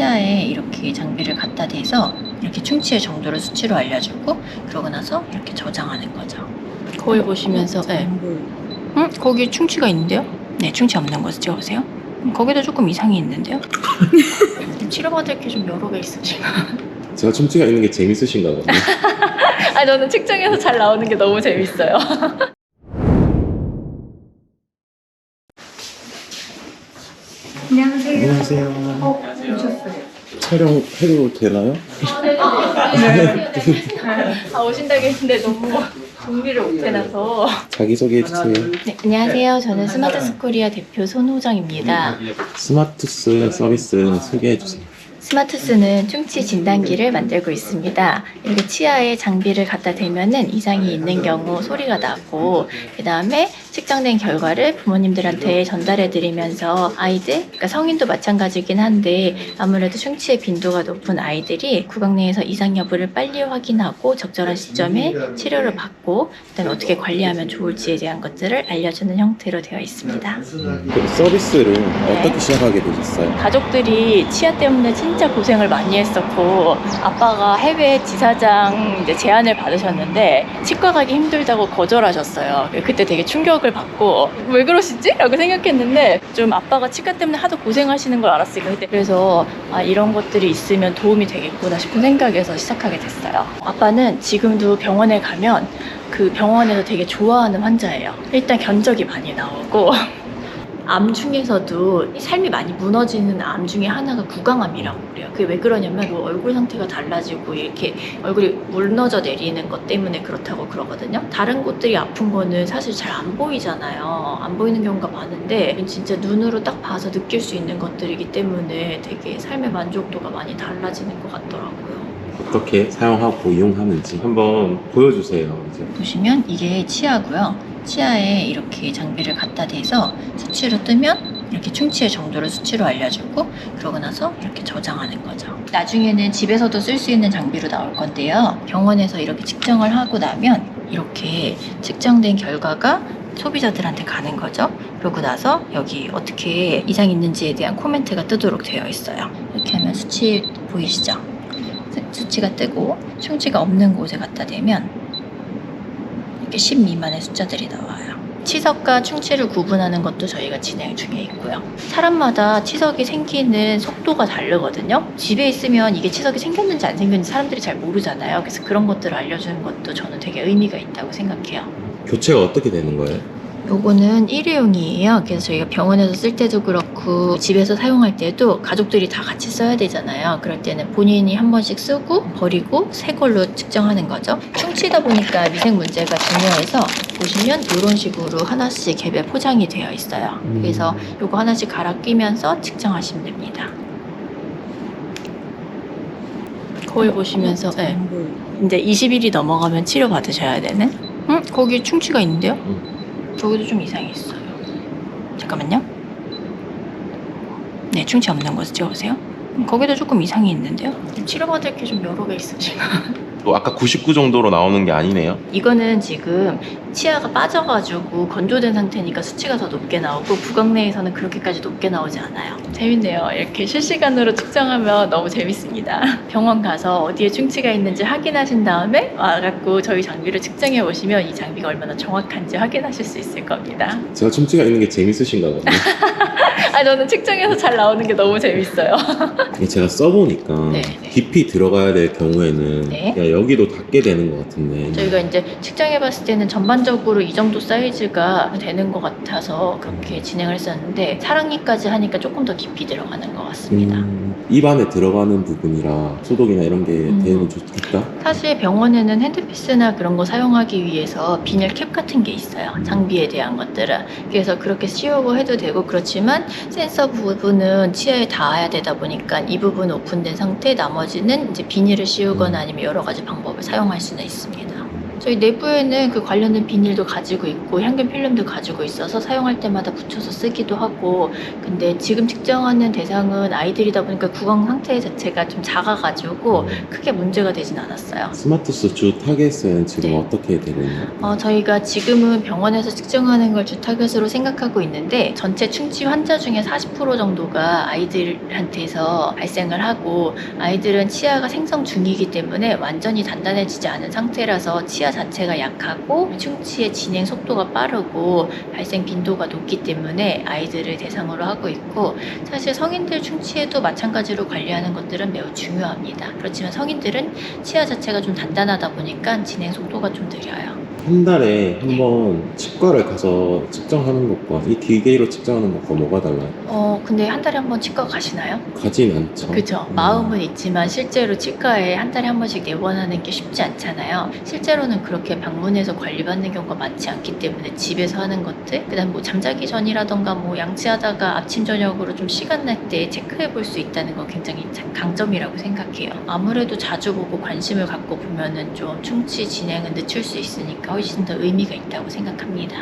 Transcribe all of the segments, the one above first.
치아에 이렇게 장비를 갖다 대서 이렇게 충치의 정도를 수치로 알려주고 그러고 나서 이렇게 저장하는 거죠. 거울 보시면서 네. 응? 거기 충치가 있는데요? 네, 충치 없는 곳 찍어보세요. 음, 거기도 조금 이상이 있는데요? 치료받을 게 좀 여러 개 있으신가? 제가 충치가 있는 게 재밌으신가 보네. 아, 저는 측정해서 잘 나오는 게 너무 재밌어요. 안녕하세요. 안녕하세요. 어. 촬영해도 되나요? 아, 오신다고 했는데 너무 정리를 못 해놔서. 자기소개해 주세요. 네, 안녕하세요. 저는 스마트스 코리아 대표 손호정입니다. 스마트스 서비스 소개해 주세요. 스마트스는 충치 진단기를 만들고 있습니다. 이렇게 치아에 장비를 갖다 대면은 이상이 있는 경우 소리가 나고, 그 다음에 측정된 결과를 부모님들한테 전달해 드리면서 아이들, 그러니까 성인도 마찬가지긴 한데 아무래도 충치의 빈도가 높은 아이들이 구강 내에서 이상 여부를 빨리 확인하고 적절한 시점에 치료를 받고, 그다음에 어떻게 관리하면 좋을지에 대한 것들을 알려주는 형태로 되어 있습니다. 그 서비스를 어떻게 시작하게 되셨어요? 가족들이 치아 때문에 진짜 고생을 많이 했었고 아빠가 해외 지사장 이제 제안을 받으셨는데 치과 가기 힘들다고 거절하셨어요. 그때 되게 충격을 받고 왜 그러시지? 라고 생각했는데 좀 아빠가 치과 때문에 하도 고생하시는 걸 알았으니까 그때 그래서 아, 이런 것들이 있으면 도움이 되겠구나 싶은 생각에서 시작하게 됐어요. 아빠는 지금도 병원에 가면 그 병원에서 되게 좋아하는 환자예요. 일단 견적이 많이 나오고 암 중에서도 삶이 많이 무너지는 암 중에 하나가 구강암이라고 그래요. 그게 왜 그러냐면 뭐 얼굴 상태가 달라지고 이렇게 얼굴이 무너져 내리는 것 때문에 그렇다고 그러거든요. 다른 곳들이 아픈 거는 사실 잘 안 보이잖아요. 안 보이는 경우가 많은데 진짜 눈으로 딱 봐서 느낄 수 있는 것들이기 때문에 되게 삶의 만족도가 많이 달라지는 것 같더라고요. 어떻게 사용하고 이용하는지 한번 보여주세요. 이제. 보시면 이게 치아고요. 치아에 이렇게 장비를 갖다 대서 수치로 뜨면 이렇게 충치의 정도를 수치로 알려주고 그러고 나서 이렇게 저장하는 거죠. 나중에는 집에서도 쓸 수 있는 장비로 나올 건데요. 병원에서 이렇게 측정을 하고 나면 이렇게 측정된 결과가 소비자들한테 가는 거죠. 그러고 나서 여기 어떻게 이상 있는지에 대한 코멘트가 뜨도록 되어 있어요. 이렇게 하면 수치 보이시죠? 수- 수치가 뜨고 충치가 없는 곳에 갖다 대면 이렇게 10 미만의 숫자들이 나와요. 치석과 충치를 구분하는 것도 저희가 진행 중에 있고요. 사람마다 치석이 생기는 속도가 다르거든요. 집에 있으면 이게 치석이 생겼는지 안 생겼는지 사람들이 잘 모르잖아요. 그래서 그런 것들을 알려주는 것도 저는 되게 의미가 있다고 생각해요. 교체가 어떻게 되는 거예요? 요거는 일회용이에요. 그래서 저희가 병원에서 쓸 때도 그렇고 집에서 사용할 때도 가족들이 다 같이 써야 되잖아요. 그럴 때는 본인이 한 번씩 쓰고 버리고 새 걸로 측정하는 거죠. 충치다 보니까 위생 문제가 중요해서 보시면 이런 식으로 하나씩 개별 포장이 되어 있어요. 음. 그래서 요거 하나씩 갈아 끼면서 측정하시면 됩니다. 거울 보시면서 네. 이제 20일이 넘어가면 치료 받으셔야 되는? 응? 거기 충치가 있는데요? 저기도 좀 이상이 있어요. 잠깐만요. 네, 충치 없는 곳 찍어보세요. 음, 거기도 조금 이상이 있는데요? 치료받을 게 좀 여러 개 있으신가? 또 아까 99 정도로 나오는 게 아니네요. 이거는 지금 치아가 빠져가지고 건조된 상태니까 수치가 더 높게 나오고 구강 내에서는 그렇게까지 높게 나오지 않아요. 재밌네요. 이렇게 실시간으로 측정하면 너무 재밌습니다. 병원 가서 어디에 충치가 있는지 확인하신 다음에 와갖고 저희 장비를 측정해 보시면 이 장비가 얼마나 정확한지 확인하실 수 있을 겁니다. 제가 충치가 있는 게 재밌으신가 보네. 아 저는 측정해서 잘 나오는 게 너무 재밌어요. 이게 제가 써보니까 네. 깊이 들어가야 될 경우에는 네. 그냥 여기도 닿게 되는 것 같은데 저희가 이제 측정해봤을 때는 전반적으로 이 정도 사이즈가 되는 것 같아서 그렇게 진행을 했었는데 사랑니까지 하니까 조금 더 깊이 들어가는 것 같습니다. 음, 입 안에 들어가는 부분이라 소독이나 이런 게 음. 되면 좋겠다. 사실 병원에는 핸드피스나 그런 거 사용하기 위해서 비닐 캡 같은 게 있어요. 장비에 대한 것들은. 그래서 그렇게 씌우고 해도 되고 그렇지만 센서 부분은 치아에 닿아야 되다 보니까 이 부분 오픈된 상태 나머지는 이제 비닐을 씌우거나 아니면 여러 가지 방법을 사용할 수는 있습니다. 저희 내부에는 그 관련된 비닐도 가지고 있고 향균 필름도 가지고 있어서 사용할 때마다 붙여서 쓰기도 하고 근데 지금 측정하는 대상은 아이들이다 보니까 구강 상태 자체가 좀 작아가지고 크게 문제가 되진 않았어요. 스마트스 주 타겟은 지금 네. 어떻게 되고 있나요? 어, 저희가 지금은 병원에서 측정하는 걸 주 타겟으로 생각하고 있는데 전체 충치 환자 중에 40% 정도가 아이들한테서 발생을 하고 아이들은 치아가 생성 중이기 때문에 완전히 단단해지지 않은 상태라서 치아 자체가 약하고 충치의 진행 속도가 빠르고 발생 빈도가 높기 때문에 아이들을 대상으로 하고 있고 사실 성인들 충치에도 마찬가지로 관리하는 것들은 매우 중요합니다. 그렇지만 성인들은 치아 자체가 좀 단단하다 보니까 진행 속도가 좀 느려요. 한 달에 한 번 치과를 가서 측정하는 것과 이 기계로 측정하는 것과 뭐가 달라요? 어, 근데 한 달에 한 번 치과 가시나요? 가진 않죠. 그죠. 음. 마음은 있지만 실제로 치과에 한 달에 한 번씩 내원하는 게 쉽지 않잖아요. 실제로는 그렇게 방문해서 관리받는 경우가 많지 않기 때문에 집에서 하는 것들, 그다음 뭐 잠자기 전이라던가 뭐 양치하다가 아침 저녁으로 좀 시간 날 때 체크해 볼 수 있다는 건 굉장히 자- 강점이라고 생각해요. 아무래도 자주 보고 관심을 갖고 보면은 좀 충치 진행은 늦출 수 있으니까 훨씬 더 의미가 있다고 생각합니다.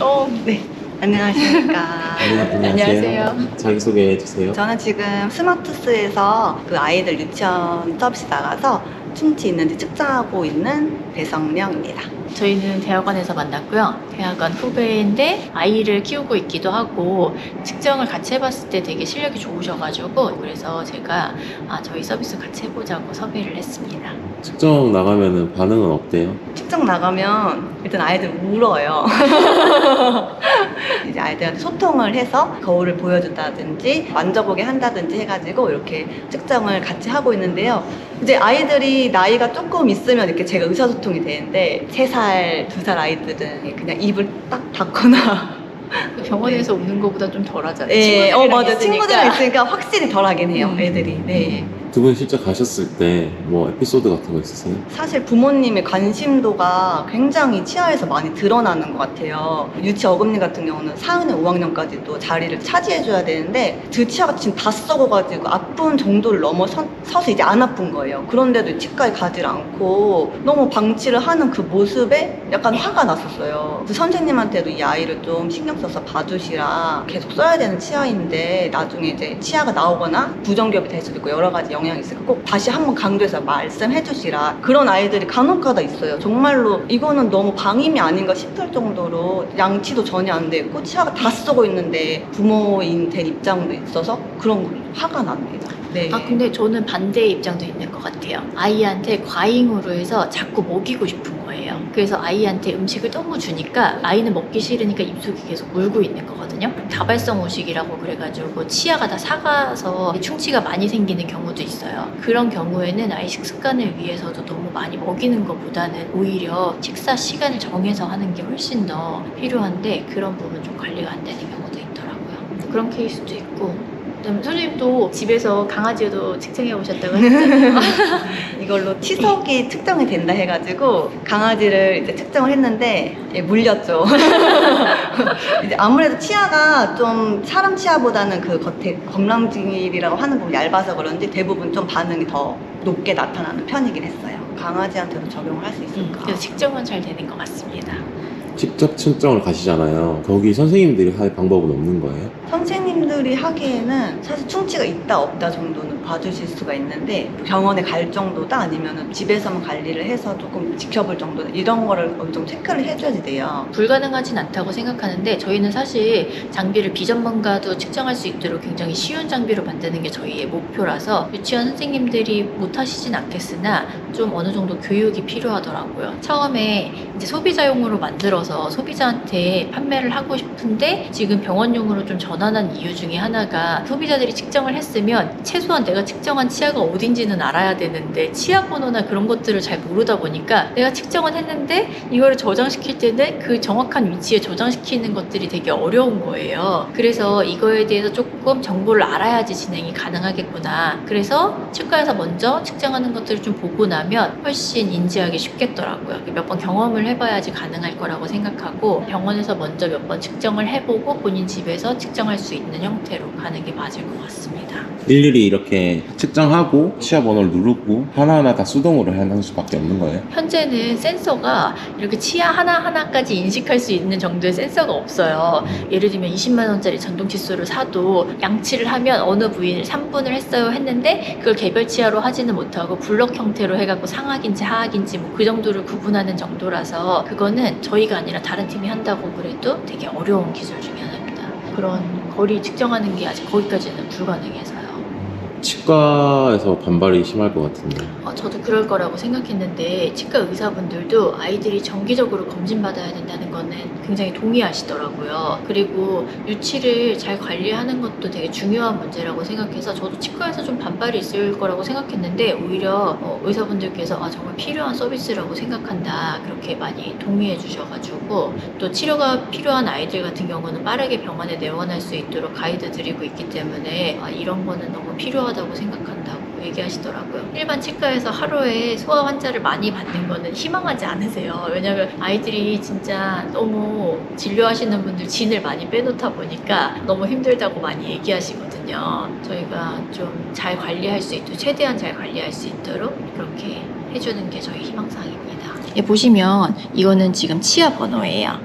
어, 네. 안녕하십니까. 네, 안녕하세요. 자기소개해 주세요. 저는 지금 스마트스에서 그 아이들 유치원 서비스 나가서 충치 있는지 측정하고 있는 배성령입니다. 저희는 대학원에서 만났고요. 대학원 후배인데 아이를 키우고 있기도 하고 측정을 같이 해봤을 때 되게 실력이 좋으셔가지고 그래서 제가 아, 저희 서비스 같이 해보자고 섭외를 했습니다. 측정 나가면은 반응은 어때요? 측정 나가면 일단 아이들 울어요. 이제 아이들한테 소통을 해서 거울을 보여준다든지 만져보게 한다든지 해가지고 이렇게 측정을 같이 하고 있는데요. 이제 아이들이 나이가 조금 있으면 이렇게 제가 의사소통이 되는데 3살, 2살 아이들은 그냥 입을 딱 닫거나 병원에서 우는 것보다 좀 덜하잖아요. 네, 어 맞아. 있으니까. 친구들이랑 있으니까 확실히 덜하긴 해요. 음. 애들이. 네. 두 분 실제 가셨을 때 뭐 에피소드 같은 거 있으세요? 사실 부모님의 관심도가 굉장히 치아에서 많이 드러나는 것 같아요. 유치 어금니 같은 경우는 4학년, 5학년까지도 자리를 차지해줘야 되는데 그 치아가 지금 다 썩어가지고 아픈 정도를 넘어서서 이제 안 아픈 거예요. 그런데도 치과에 가질 않고 너무 방치를 하는 그 모습에 약간 화가 났었어요. 그 선생님한테도 이 아이를 좀 신경 써서 봐주시라 계속 써야 되는 치아인데 나중에 이제 치아가 나오거나 부정기업이 될 수도 있고 여러 가지 영향이 있으니까 꼭 다시 한번 강조해서 말씀해 주시라 그런 아이들이 간혹가다 있어요 정말로 이거는 너무 방임이 아닌가 싶을 정도로 양치도 전혀 안 되고 치아가 다 썩어 있는데 부모인 된 입장도 있어서 그런 거 화가 납니다 네. 아 근데 저는 반대의 입장도 있는 것 같아요. 아이한테 과잉으로 해서 자꾸 먹이고 싶은. 그래서 아이한테 음식을 너무 주니까 아이는 먹기 싫으니까 입속이 계속 물고 있는 거거든요. 다발성 오식이라고 그래가지고 치아가 다 사가서 충치가 많이 생기는 경우도 있어요. 그런 경우에는 아이 식습관을 위해서도 너무 많이 먹이는 것보다는 오히려 식사 시간을 정해서 하는 게 훨씬 더 필요한데 그런 부분 좀 관리가 안 되는 경우도 있더라고요. 그런 케이스도 있고. 선생님도 집에서 강아지도 측정해 오셨다고 했잖아요. 이걸로 치석이 측정이 된다 해가지고 강아지를 이제 측정을 했는데 예, 물렸죠. 이제 아무래도 치아가 좀 사람 치아보다는 그 겉에 검랑질이라고 하는 부분이 얇아서 그런지 대부분 좀 반응이 더 높게 나타나는 편이긴 했어요. 강아지한테도 적용을 할수 음, 있을까? 그래서 측정은 잘 되는 것 같습니다. 직접 측정을 가시잖아요. 거기 선생님들이 할 방법은 없는 거예요? 선생님들이 하기에는 사실 충치가 있다 없다 정도는 봐주실 수가 있는데 병원에 갈 정도다 아니면 집에서만 관리를 해서 조금 지켜볼 정도다 이런 거를 정도 체크를 해줘야지 돼요. 불가능하진 않다고 생각하는데 저희는 사실 장비를 비전문가도 측정할 수 있도록 굉장히 쉬운 장비로 만드는 게 저희의 목표라서 유치원 선생님들이 못하시진 않겠으나 좀 어느 정도 교육이 필요하더라고요. 처음에 이제 소비자용으로 만들어서 소비자한테 판매를 하고 싶은데 지금 병원용으로 좀 전환한 이유 중에 하나가 소비자들이 측정을 했으면 최소한 내가 측정한 치아가 어딘지는 알아야 되는데 치아 번호나 그런 것들을 잘 모르다 보니까 내가 측정은 했는데 이거를 저장시킬 때는 그 정확한 위치에 저장시키는 것들이 되게 어려운 거예요. 그래서 이거에 대해서 조금 정보를 알아야지 진행이 가능하겠구나. 그래서 치과에서 먼저 측정하는 것들을 좀 보고 나면 훨씬 인지하기 쉽겠더라고요. 몇 번 경험을 해봐야지 가능할 거라고 생각하고 병원에서 먼저 몇 번 측정을 해보고 본인 집에서 측정할 수 있는 형태로 가는 게 맞을 것 같습니다. 일일이 이렇게 측정하고 치아 번호를 누르고 하나하나 다 수동으로 하는 수밖에 없는 거예요. 현재는 센서가 이렇게 치아 하나하나까지 인식할 수 있는 정도의 센서가 없어요. 예를 들면 20만 원짜리 전동 칫솔을 사도 양치를 하면 어느 부위를 3분을 했어요 했는데 그걸 개별 치아로 하지는 못하고 블럭 형태로 해갖고 상악인지 하악인지 뭐 그 정도를 구분하는 정도라서 그거는 저희가 아니라 다른 팀이 한다고 그래도 되게 어려운 기술 중에 하나입니다. 그런 거리 측정하는 게 아직 거기까지는 불가능해서요. 치과에서 반발이 심할 것 같은데. 어, 저도 그럴 거라고 생각했는데 치과 의사분들도 아이들이 정기적으로 검진받아야 된다는 거는 굉장히 동의하시더라고요. 그리고 유치를 잘 관리하는 것도 되게 중요한 문제라고 생각해서 저도 치과에서 좀 반발이 있을 거라고 생각했는데 오히려 어, 의사분들께서 아, 정말 필요한 서비스라고 생각한다. 그렇게 많이 동의해 주셔가지고 또 치료가 필요한 아이들 같은 경우는 빠르게 병원에 내원할 수 있도록 가이드 드리고 있기 때문에 아, 이런 거는 너무 필요하다고 생각한다고 얘기하시더라고요. 일반 치과에서 하루에 소아 환자를 많이 받는 거는 희망하지 않으세요. 왜냐면 아이들이 진짜 너무 진료하시는 분들 진을 많이 빼놓다 보니까 너무 힘들다고 많이 얘기하시거든요. 저희가 좀 잘 관리할 수 있도록, 최대한 잘 관리할 수 있도록 그렇게 해주는 게 저희 희망사항입니다. 예, 보시면 이거는 지금 치아 번호예요.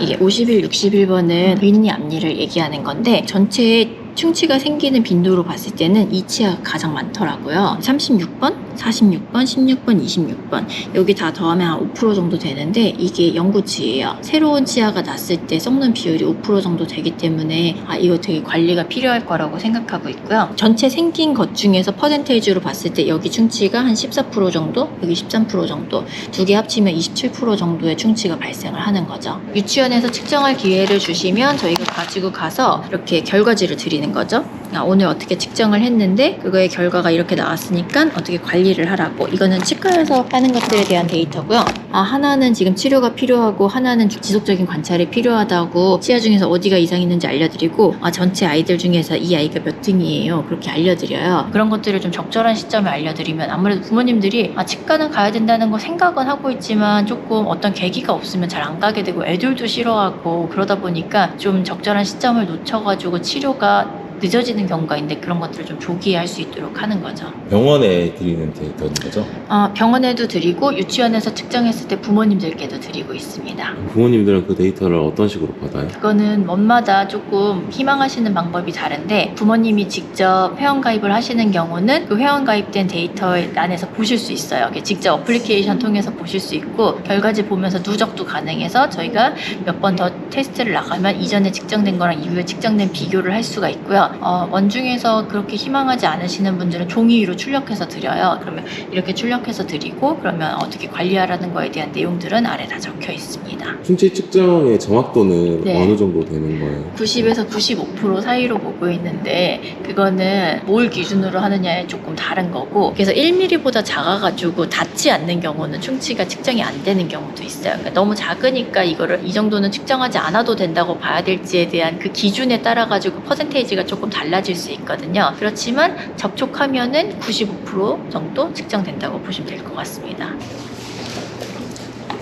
이게 51, 61번은 윈니 앞니를 얘기하는 건데 전체 충치가 생기는 빈도로 봤을 때는 이 치아가 가장 많더라고요. 36번, 46번, 16번, 26번 여기 다 더하면 한 5% 정도 되는데 이게 영구치예요. 새로운 치아가 났을 때 썩는 비율이 5% 정도 되기 때문에 아 이거 되게 관리가 필요할 거라고 생각하고 있고요. 전체 생긴 것 중에서 퍼센테이지로 봤을 때 여기 충치가 한 14% 정도, 여기 13% 정도 두 개 합치면 27% 정도의 충치가 발생을 하는 거죠. 유치원에서 측정할 기회를 주시면 저희가 가지고 가서 이렇게 결과지를 드리는 거죠. 아, 오늘 어떻게 측정을 했는데 그거의 결과가 이렇게 나왔으니까 어떻게 관리를 하라고. 이거는 치과에서 하는 것들에 대한 데이터고요. 아 하나는 지금 치료가 필요하고 하나는 지속적인 관찰이 필요하다고 치아 중에서 어디가 이상 있는지 알려드리고 아 전체 아이들 중에서 이 아이가 몇 등이에요 그렇게 알려드려요. 그런 것들을 좀 적절한 시점에 알려드리면 아무래도 부모님들이 아 치과는 가야 된다는 거 생각은 하고 있지만 조금 어떤 계기가 없으면 잘 안 가게 되고 애들도 싫어하고 그러다 보니까 좀 적절한 시점을 놓쳐가지고 치료가 늦어지는 경우가 있는데 그런 것들을 좀 조기에 할 수 있도록 하는 거죠. 병원에 드리는 데이터인 거죠? 어, 병원에도 드리고 유치원에서 측정했을 때 부모님들께도 드리고 있습니다. 부모님들은 그 데이터를 어떤 식으로 받아요? 그거는 원마다 조금 희망하시는 방법이 다른데 부모님이 직접 회원가입을 하시는 경우는 그 회원가입된 데이터 안에서 보실 수 있어요. 직접 어플리케이션 통해서 보실 수 있고 결과지 보면서 누적도 가능해서 저희가 몇 번 더 테스트를 나가면 이전에 측정된 거랑 이후에 측정된 비교를 할 수가 있 고요. 어, 원중에서 그렇게 희망하지 않으시는 분들은 종이 위로 출력해서 드려요. 그러면 이렇게 출력해서 드리고 그러면 어떻게 관리하라는 거에 대한 내용들은 아래 다 적혀 있습니다. 충치 측정의 정확도는 네. 어느 정도 되는 거예요? 90에서 95% 사이로 보고 있는데 그거는 뭘 기준으로 하느냐에 조금 다른 거고 그래서 1mm보다 작아가지고 닿지 않는 경우는 충치가 측정이 안 되는 경우도 있어요. 그러니까 너무 작으니까 이거를 이 정도는 측정하지 않아도 된다고 봐야 될지에 대한 그 기준에 따라 가지고 퍼센테이지가 조금 달라질 수 있거든요. 그렇지만 접촉하면은 95% 정도 측정된다고 보시면 될 것 같습니다.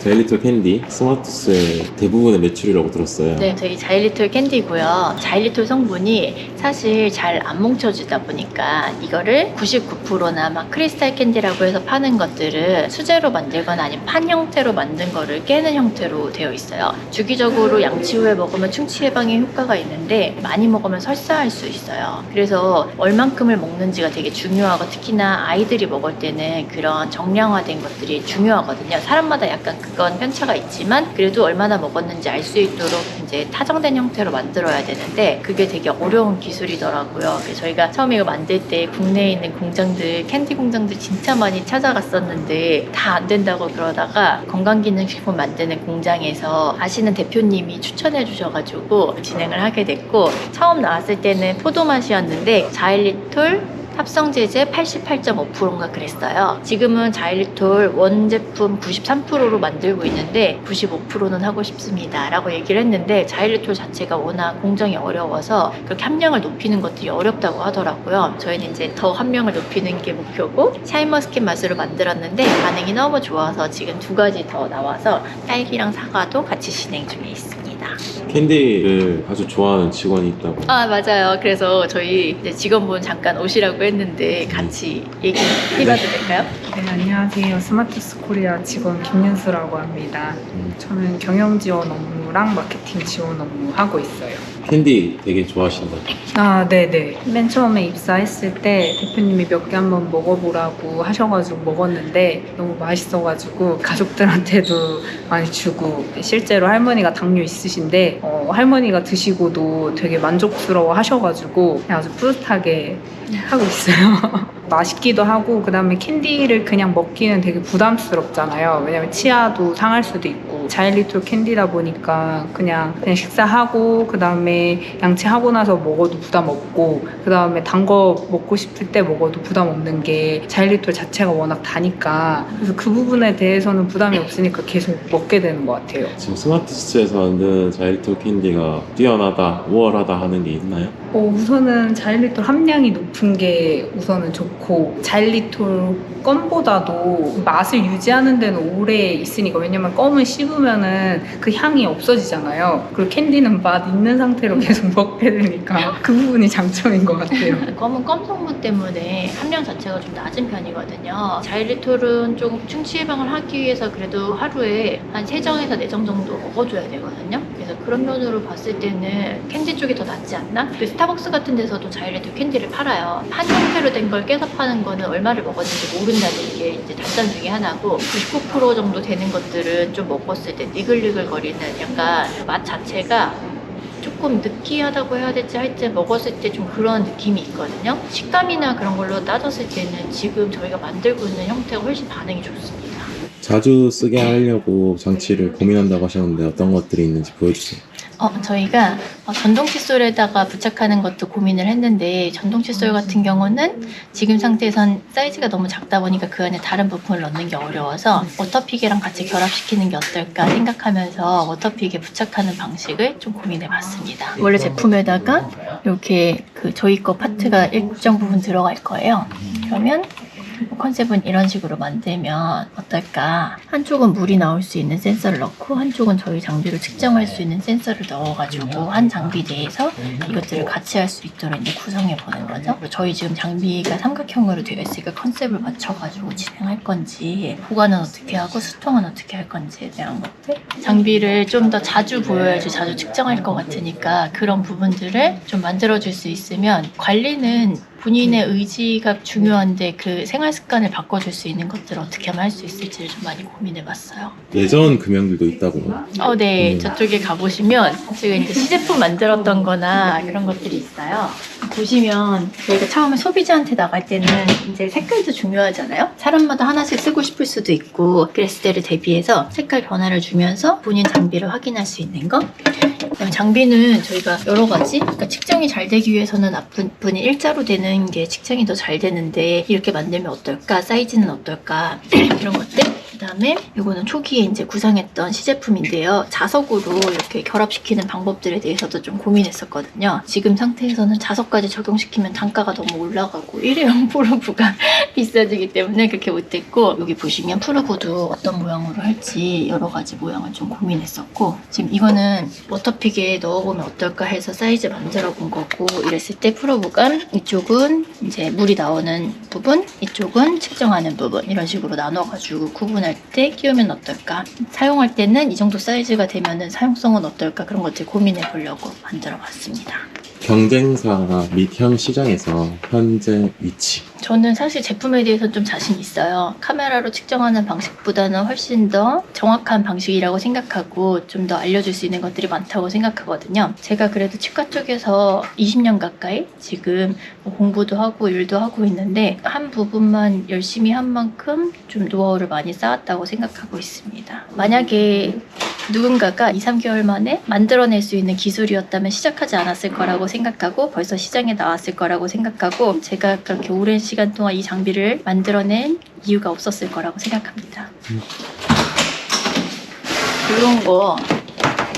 자일리톨 캔디 스마트스의 대부분의 매출이라고 들었어요. 네, 저희 자일리톨 캔디고요. 자일리톨 성분이 사실 잘 안 뭉쳐지다 보니까 이거를 99%나 막 크리스탈 캔디라고 해서 파는 것들은 수제로 만들거나 아니면 판 형태로 만든 거를 깨는 형태로 되어 있어요. 주기적으로 양치 후에 먹으면 충치 예방에 효과가 있는데 많이 먹으면 설사할 수 있어요. 그래서 얼만큼을 먹는지가 되게 중요하고 특히나 아이들이 먹을 때는 그런 정량화된 것들이 중요하거든요. 사람마다 약간 그건 편차가 있지만 그래도 얼마나 먹었는지 알 수 있도록 이제 타정된 형태로 만들어야 되는데 그게 되게 어려운 기술이더라고요. 그래서 저희가 처음에 이거 만들 때 국내에 있는 공장들 캔디 공장들 진짜 많이 찾아갔었는데 다 안 된다고 그러다가 건강기능식품 만드는 공장에서 아시는 대표님이 추천해 주셔가지고 진행을 하게 됐고 처음 나왔을 때는 포도 맛이었는데 자일리톨 합성제제 88.5%인가 그랬어요. 지금은 자일리톨 원제품 93%로 만들고 있는데 95%는 하고 싶습니다. 라고 얘기를 했는데 자일리톨 자체가 워낙 공정이 어려워서 그렇게 함량을 높이는 것들이 어렵다고 하더라고요. 저희는 이제 더 함량을 높이는 게 목표고 샤인머스켓 맛으로 만들었는데 반응이 너무 좋아서 지금 두 가지 더 나와서 딸기랑 사과도 같이 진행 중에 있습니다. 있습니다. 캔디를 아주 좋아하는 직원이 있다고. 아 맞아요. 그래서 저희 이제 직원분 잠깐 오시라고 했는데 같이 얘기 해봐도 될까요? 네, 안녕하세요. 스마트스 코리아 직원 김윤수라고 합니다. 음, 저는 경영 지원 업무랑 마케팅 지원 업무 하고 있어요. 캔디 되게 좋아하신다. 아, 네네. 맨 처음에 입사했을 때 대표님이 몇 개 한번 먹어보라고 하셔가지고 먹었는데 너무 맛있어가지고 가족들한테도 많이 주고 실제로 할머니가 당뇨 있으신데 어, 할머니가 드시고도 되게 만족스러워 하셔가지고 아주 뿌듯하게 하고 있어요. 맛있기도 하고 그다음에 캔디를 그냥 먹기는 되게 부담스럽잖아요. 왜냐면 치아도 상할 수도 있고 자일리톨 캔디다 보니까 그냥 그냥 식사하고 그다음에 양치하고 나서 먹어도 부담 없고 그다음에 단 거 먹고 싶을 때 먹어도 부담 없는 게 자일리톨 자체가 워낙 다니까 그래서 그 부분에 대해서는 부담이 없으니까 계속 먹게 되는 것 같아요. 지금 스마트스에서 만든 자일리톨 캔디가 뛰어나다, 우월하다 하는 게 있나요? 어, 우선은 자일리톨 함량이 높은 게 우선은 좋고 자일리톨 껌보다도 맛을 유지하는 데는 오래 있으니까 왜냐면 껌은 씹으면은 그 향이 없어지잖아요. 그리고 캔디는 맛 있는 상태로 계속 먹게 되니까 그 부분이 장점인 것 같아요. 검은 껌 성분 때문에 함량 자체가 좀 낮은 편이거든요. 자일리톨은 조금 충치 예방을 하기 위해서 그래도 하루에 한 3정에서 4정 정도 먹어줘야 되거든요. 그래서 그런 면으로 봤을 때는 캔디 쪽이 더 낫지 않나? 그 스타벅스 같은 데서도 자일리톨 캔디를 팔아요. 한 형태로 된 걸 깨서 파는 거는 얼마를 먹었는지 모른다는 게 이제 단점 중에 하나고 99% 정도 되는 것들은 좀 먹었을 때 니글니글 거리는 약간 맛 자체가 조금 느끼하다고 해야 될지 하여튼 먹었을 때 좀 그런 느낌이 있거든요. 식감이나 그런 걸로 따졌을 때는 지금 저희가 만들고 있는 형태가 훨씬 반응이 좋습니다. 자주 쓰게 하려고 장치를 고민한다고 하셨는데 어떤 것들이 있는지 보여주세요. 어, 저희가 어, 전동 칫솔에다가 부착하는 것도 고민을 했는데 전동 칫솔 같은 경우는 지금 상태에선 사이즈가 너무 작다 보니까 그 안에 다른 부품을 넣는 게 어려워서 워터픽이랑 같이 결합시키는 게 어떨까 생각하면서 워터픽에 부착하는 방식을 좀 고민해 봤습니다. 원래 제품에다가 이렇게 그 저희 거 파트가 일정 부분 들어갈 거예요. 그러면 컨셉은 이런 식으로 만들면 어떨까? 한쪽은 물이 나올 수 있는 센서를 넣고 한쪽은 저희 장비를 측정할 수 있는 센서를 넣어가지고 한 장비 내에서 이것들을 같이 할 수 있도록 이제 구성해 보는 거죠. 저희 지금 장비가 삼각형으로 되어 있으니까 컨셉을 맞춰가지고 진행할 건지 보관은 어떻게 하고 수통은 어떻게 할 건지에 대한 것들 장비를 좀 더 자주 보여야지 자주 측정할 것 같으니까 그런 부분들을 좀 만들어줄 수 있으면 관리는 본인의 의지가 중요한데 그 생활 습관을 바꿔줄 수 있는 것들을 어떻게 하면 할 수 있을지를 좀 많이 고민해봤어요. 예전 금형들도 있다고. 어, 네. 음. 저쪽에 가보시면 제가 이제 시제품 만들었던 거나 그런 것들이 있어요. 보시면 저희가 처음에 소비자한테 나갈 때는 이제 색깔도 중요하잖아요. 사람마다 하나씩 쓰고 싶을 수도 있고 그랬을 때를 대비해서 색깔 변화를 주면서 본인 장비를 확인할 수 있는 거. 그다음에 장비는 저희가 여러 가지? 그러니까 측정이 잘 되기 위해서는 앞부분이 일자로 되는 게 측정이 더 잘 되는데 이렇게 만들면 어떨까? 사이즈는 어떨까? 이런 것들? 그다음에 이거는 초기에 이제 구상했던 시제품인데요. 자석으로 이렇게 결합시키는 방법들에 대해서도 좀 고민했었거든요. 지금 상태에서는 자석까지 적용시키면 단가가 너무 올라가고 일회용 프로브가 비싸지기 때문에 그렇게 못했고 여기 보시면 프로브도 어떤 모양으로 할지 여러 가지 모양을 좀 고민했었고 지금 이거는 워터 픽에 넣어보면 어떨까 해서 사이즈 만들어 본 거고 이랬을 때 프로브가 이쪽은 이제 물이 나오는 부분 이쪽은 측정하는 부분 이런 식으로 나눠가지고 구분할 때 끼우면 어떨까 사용할 때는 이 정도 사이즈가 되면은 사용성은 어떨까 그런 것들 고민해 보려고 만들어 봤습니다. 경쟁사 및 현 시장에서 현재 위치. 저는 사실 제품에 대해서 좀 자신 있어요. 카메라로 측정하는 방식보다는 훨씬 더 정확한 방식이라고 생각하고 좀 더 알려줄 수 있는 것들이 많다고 생각하거든요. 제가 그래도 치과 쪽에서 20년 가까이 지금 뭐 공부도 하고 일도 하고 있는데 한 부분만 열심히 한 만큼 좀 노하우를 많이 쌓았다고 생각하고 있습니다. 만약에 누군가가 2, 3개월 만에 만들어낼 수 있는 기술이었다면 시작하지 않았을 거라고 생각하고 벌써 시장에 나왔을 거라고 생각하고 제가 그렇게 오랜 시간 동안 이 장비를 만들어낸 이유가 없었을 거라고 생각합니다. 이런 거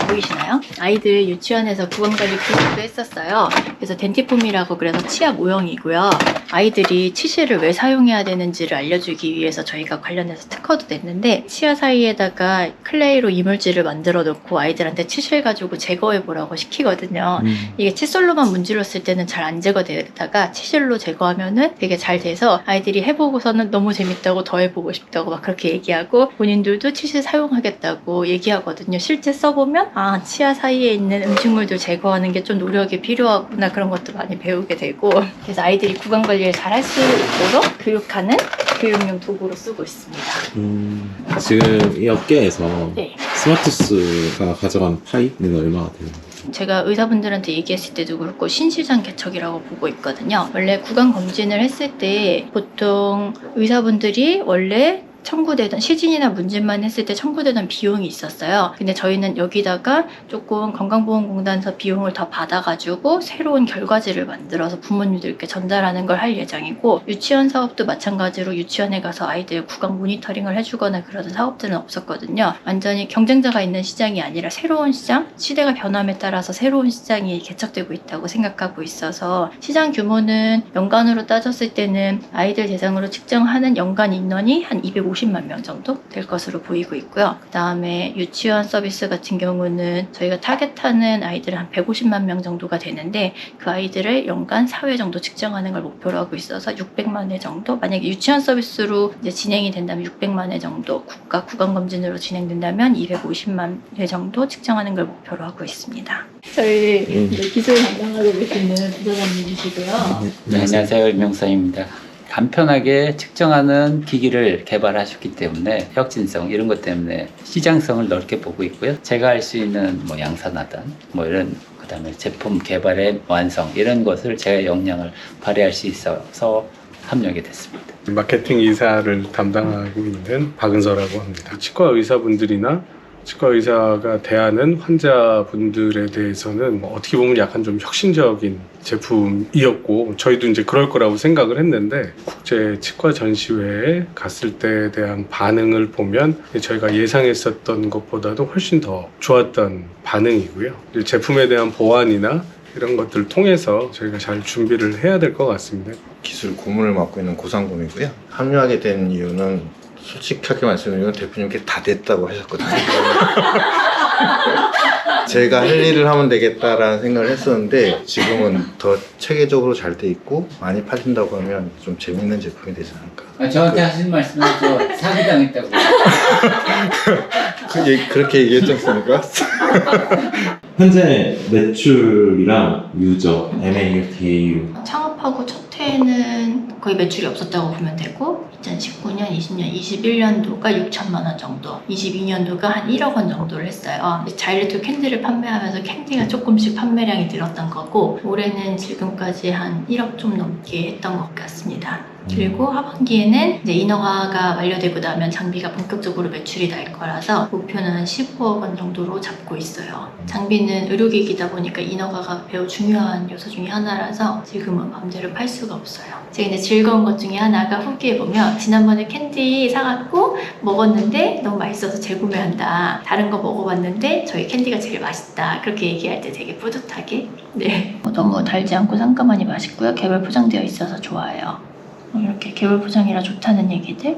보이시나요? 아이들 유치원에서 구강관리 교육도 했었어요. 그래서 덴티폼이라고 그래서 치아 모형이고요. 아이들이 치실을 왜 사용해야 되는지를 알려주기 위해서 저희가 관련해서 특허도 냈는데 치아 사이에다가 클레이로 이물질을 만들어 놓고 아이들한테 치실 가지고 제거해 보라고 시키거든요. 이게 칫솔로만 문질렀을 때는 잘 안 제거되다가 치실로 제거하면은 되게 잘 돼서 아이들이 해보고서는 너무 재밌다고 더 해보고 싶다고 막 그렇게 얘기하고 본인들도 치실 사용하겠다고 얘기하거든요. 실제 써보면 아 치아 사이에 있는 음식물들 제거하는 게 좀 노력이 필요하구나 그런 것도 많이 배우게 되고 그래서 아이들이 구강 관리 를 잘 할 수 있도록 교육하는 교육용 도구로 쓰고 있습니다. 음, 지금 이 업계에서 네. 스마투스가 가져간 파이는 얼마가 되나요? 제가 의사분들한테 얘기했을 때도 그렇고 신시장 개척이라고 보고 있거든요. 원래 구강 검진을 했을 때 보통 의사분들이 원래 청구되던 시진이나 문진만 했을 때 청구되던 비용이 있었어요. 근데 저희는 여기다가 조금 건강보험공단에서 비용을 더 받아가지고 새로운 결과지를 만들어서 부모님들께 전달하는 걸 할 예정이고 유치원 사업도 마찬가지로 유치원에 가서 아이들 구강 모니터링을 해주거나 그러는 사업들은 없었거든요. 완전히 경쟁자가 있는 시장이 아니라 새로운 시장, 시대가 변함에 따라서 새로운 시장이 개척되고 있다고 생각하고 있어서 시장 규모는 연간으로 따졌을 때는 아이들 대상으로 측정하는 연간 인원이 한 250만 명 정도 될 것으로 보이고 있고요. 그 다음에 유치원 서비스 같은 경우는 저희가 타겟하는 아이들은 한 150만 명 정도가 되는데 그 아이들을 연간 4회 정도 측정하는 걸 목표로 하고 있어서 600만 회 정도 만약에 유치원 서비스로 이제 진행이 된다면 600만 회 정도 국가 구강 검진으로 진행된다면 250만 회 정도 측정하는 걸 목표로 하고 있습니다. 저희 음. 기술 담당하고 계시는 부사장님이시고요. 네, 안녕하세요. 임명선입니다. 간편하게 측정하는 기기를 개발하셨기 때문에 혁진성 이런 것 때문에 시장성을 넓게 보고 있고요. 제가 할 수 있는 뭐 양산하단 뭐 이런 그다음에 제품 개발의 완성 이런 것을 제가 역량을 발휘할 수 있어서 합류하게 됐습니다. 마케팅 이사를 담당하고 있는 박은서라고 합니다. 치과 의사분들이나 치과 의사가 대하는 환자분들에 대해서는 뭐 어떻게 보면 약간 좀 혁신적인 제품이었고 저희도 이제 그럴 거라고 생각을 했는데 국제 치과 전시회에 갔을 때에 대한 반응을 보면 저희가 예상했었던 것보다도 훨씬 더 좋았던 반응이고요. 제품에 대한 보완이나 이런 것들을 통해서 저희가 잘 준비를 해야 될 것 같습니다. 기술 고문을 맡고 있는 고상공이고요. 합류하게 된 이유는 솔직하게 말씀드리면 대표님께 다 됐다고 하셨거든요. 제가 할 일을 하면 되겠다라는 생각을 했었는데 지금은 더 체계적으로 잘 돼 있고 많이 팔린다고 하면 좀 재밌는 제품이 되지 않을까. 아, 저한테 하신 말씀은 저 사기당했다고. 그 얘기- 그렇게 얘기했지 않습니까? 현재 매출이랑 유저, MAU, DAU 창업하고 첫 해에는 거의 매출이 없었다고 보면 되고 2019년, 20년, 21년도가 6천만 원 정도 22년도가 한 1억 원 정도를 했어요 자일리트 캔디를 판매하면서 캔디가 조금씩 판매량이 늘었던 거고 올해는 지금까지 한 1억 좀 넘게 했던 것 같습니다 그리고 하반기에는 이제 인허가가 완료되고 나면 장비가 본격적으로 매출이 날 거라서 목표는 한 15억 원 정도로 잡고 있어요. 장비는 의료기기다 보니까 인허가가 매우 중요한 요소 중에 하나라서 지금은 마음대로 팔 수가 없어요. 제가 이제 즐거운 것 중에 하나가 후기에 보면 지난번에 캔디 사갖고 먹었는데 너무 맛있어서 재구매한다. 다른 거 먹어봤는데 저희 캔디가 제일 맛있다. 그렇게 얘기할 때 되게 뿌듯하게. 네. 너무 달지 않고 상큼하니 맛있고요. 개별 포장되어 있어서 좋아요. 어, 이렇게 개별 포장이라 좋다는 얘기들?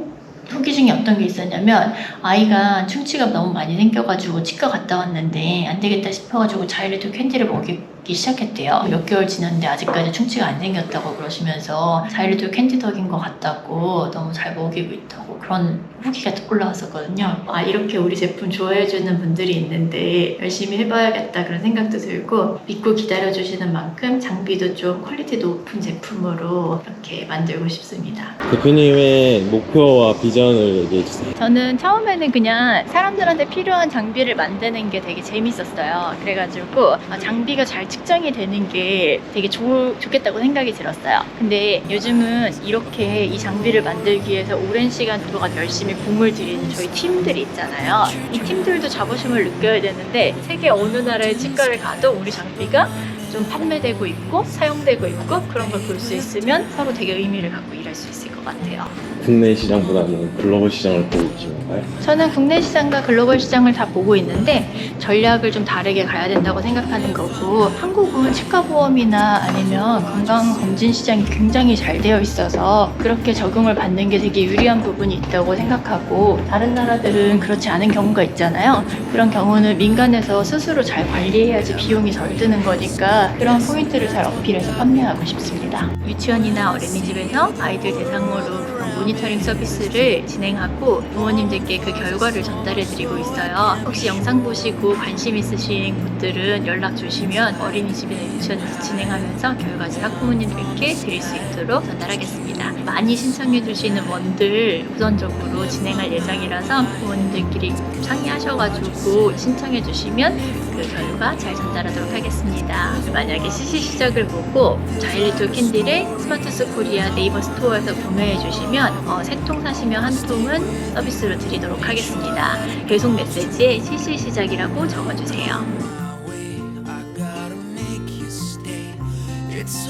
후기 중에 어떤 게 있었냐면 아이가 충치가 너무 많이 생겨가지고 치과 갔다 왔는데 안 되겠다 싶어가지고 자일리토 캔디를 먹이 기 시작했대요. 몇 개월 지났는데 아직까지 충치가 안 생겼다고 그러시면서 자일리토 캔디 덕인 것 같다고 너무 잘 먹이고 있다고 그런 후기가 올라왔었거든요. 아 이렇게 우리 제품 좋아해주는 분들이 있는데 열심히 해봐야겠다 그런 생각도 들고 믿고 기다려주시는 만큼 장비도 좀 퀄리티 높은 제품으로 이렇게 만들고 싶습니다. 대표님의 목표와 비전을 얘기해 주세요. 저는 처음에는 그냥 사람들한테 필요한 장비를 만드는 게 되게 재밌었어요. 그래가지고 아, 장비가 잘 측정이 되는 게 되게 좋, 좋겠다고 생각이 들었어요. 근데 요즘은 이렇게 이 장비를 만들기 위해서 오랜 시간 동안 열심히 공을 들이는 저희 팀들이 있잖아요. 이 팀들도 자부심을 느껴야 되는데 세계 어느 나라의 치과를 가도 우리 장비가 좀 판매되고 있고 사용되고 있고 그런 걸 볼 수 있으면 서로 되게 의미를 갖고 일할 수 있을 것 같아요. 국내 시장보다는 글로벌 시장을 보고 계신 건가요? 저는 국내 시장과 글로벌 시장을 다 보고 있는데 전략을 좀 다르게 가야 된다고 생각하는 거고 한국은 치과보험이나 아니면 건강검진 시장이 굉장히 잘 되어 있어서 그렇게 적응을 받는 게 되게 유리한 부분이 있다고 생각하고 다른 나라들은 그렇지 않은 경우가 있잖아요. 그런 경우는 민간에서 스스로 잘 관리해야지 비용이 덜 드는 거니까 그런 포인트를 잘 어필해서 판매하고 싶습니다. 유치원이나 어린이집에서 아이들 대상으로 모니터링 서비스를 진행하고 부모님들께 그 결과를 전달해 드리고 있어요. 혹시 영상 보시고 관심 있으신 분들은 연락 주시면 어린이집이나 유치원에서 진행하면서 결과를 학부모님들께 드릴 수 있도록 전달하겠습니다. 많이 신청해 주시는 원들 우선적으로 진행할 예정이라서 부모님들끼리 상의하셔가지고 신청해 주시면 그 결과 잘 전달하도록 하겠습니다. 만약에 CC 시작을 보고 자일리톨 캔디를 스마트스 코리아 네이버 스토어에서 구매해 주시면 어, 세통 사시면 한 통은 서비스로 드리도록 하겠습니다. 배송 메시지에 CC 시작이라고 적어주세요. It's